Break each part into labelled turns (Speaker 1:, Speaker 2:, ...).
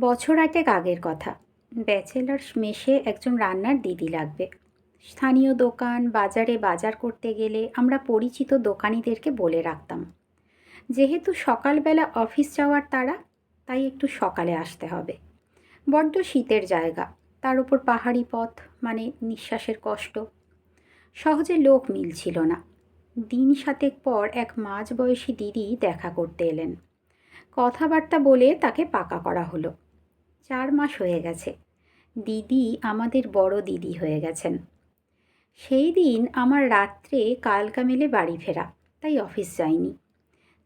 Speaker 1: বছর আটেক আগের কথা। ব্যাচেলার্স মেশে একজন রান্নার দিদি লাগবে। স্থানীয় দোকান, বাজারে বাজার করতে গেলে আমরা পরিচিত দোকানিদেরকে বলে রাখতাম। যেহেতু সকালবেলা অফিস যাওয়ার তারা তাই একটু সকালে আসতে হবে। বড্ড শীতের জায়গা, তার উপর পাহাড়ি পথ মানে নিঃশ্বাসের কষ্ট। সহজে লোক মিলছিল না। দিন সাতেক পর এক মাঝ বয়সী দিদি দেখা করতে এলেন। কথাবার্তা বলে তাকে পাকা করা হলো। চার মাস হয়ে গেছে। দিদি আমাদের বড় দিদি হয়ে গেছেন। সেই দিন আমার রাত্রে কালকা মেলে বাড়ি ফেরা, তাই অফিস যাইনি।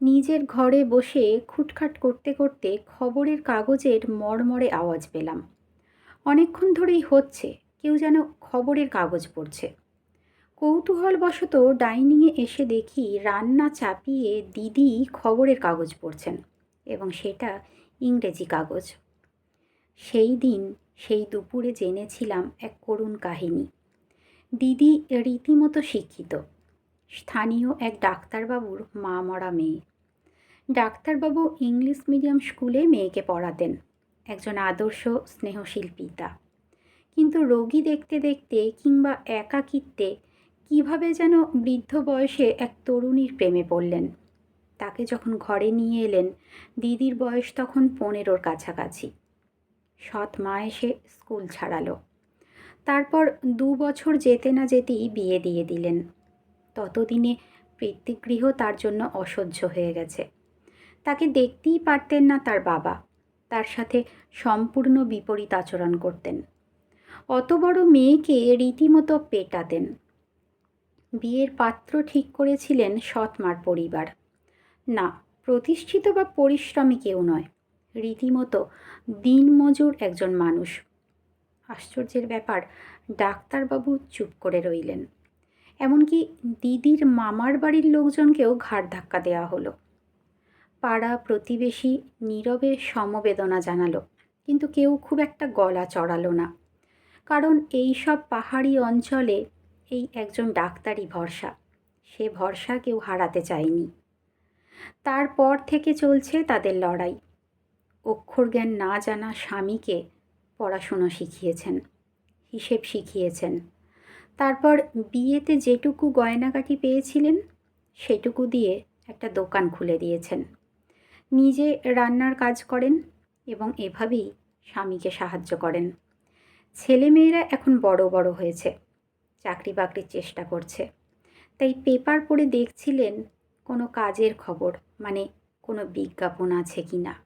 Speaker 1: নিজের ঘরে বসে খুটখাট করতে করতে খবরের কাগজের মড়মড়ে আওয়াজ পেলাম। অনেকক্ষণ ধরেই হচ্ছে, কেউ যেন খবরের কাগজ পড়ছে। কৌতূহলবশত ডাইনিংয়ে এসে দেখি রান্না চাপিয়ে দিদি খবরের কাগজ পড়ছেন, এবং সেটা ইংরেজি কাগজ। সেই দিন, সেই দুপুরে জেনেছিলাম এক করুণ কাহিনী। দিদি রীতিমতো শিক্ষিত। স্থানীয় এক ডাক্তারবাবুর মা মরা মেয়ে। ডাক্তারবাবু ইংলিশ মিডিয়াম স্কুলে মেয়েকে পড়াতেন। একজন আদর্শ স্নেহশীল পিতা। কিন্তু রোগী দেখতে দেখতে কিংবা একাকিত্বে কীভাবে যেন বৃদ্ধ বয়সে এক তরুণীর প্রেমে পড়লেন। তাকে যখন ঘরে নিয়ে এলেন, দিদির বয়স তখন পনেরোর কাছাকাছি। সৎ মা এসে স্কুল ছাড়ালো। তারপর দু বছর যেতে না যেতেই বিয়ে দিয়ে দিলেন। ততদিনে পিতৃগৃহ তার জন্য অসহ্য হয়ে গেছে। তাকে দেখতেই পারতেন না তার বাবা। তার সাথে সম্পূর্ণ বিপরীত আচরণ করতেন। অত বড় মেয়েকে রীতিমতো পেটাতেন। বিয়ের পাত্র ঠিক করেছিলেন সৎমার পরিবার। না, প্রতিষ্ঠিত বা পরিশ্রমী কেউ নয়। রীতিমতো দিনমজুর একজন মানুষ। আশ্চর্যের ব্যাপার, ডাক্তারবাবু চুপ করে রইলেন। এমনকি দিদির মামার বাড়ির লোকজনকেও ঘাড় ধাক্কা দেওয়া হলো। পাড়া প্রতিবেশী নীরবে সমবেদনা জানালো, কিন্তু কেউ খুব একটা গলা চড়ালো না। কারণ এই সব পাহাড়ি অঞ্চলে এই একজন ডাক্তারই ভরসা, সে ভরসা কেউ হারাতে চায়নি। তারপর থেকে চলছে তাদের লড়াই। অক্ষর জ্ঞান না জানা স্বামীকে পড়াশুনো শিখিয়েছেন, হিসেব শিখিয়েছেন। তারপর বিয়েতে যেটুকু গয়নাকাটি পেয়েছিলেন, সেটুকু দিয়ে একটা দোকান খুলে দিয়েছেন। নিজে রান্নার কাজ করেন এবং এভাবেই স্বামীকে সাহায্য করেন। ছেলেমেয়েরা এখন বড় বড় হয়েছে চাকরি বাকরির চেষ্টা করছে। তাই পেপার পড়ে দেখছিলেন কোনো কাজের খবর মানে কোনো বিজ্ঞাপন আছে কি না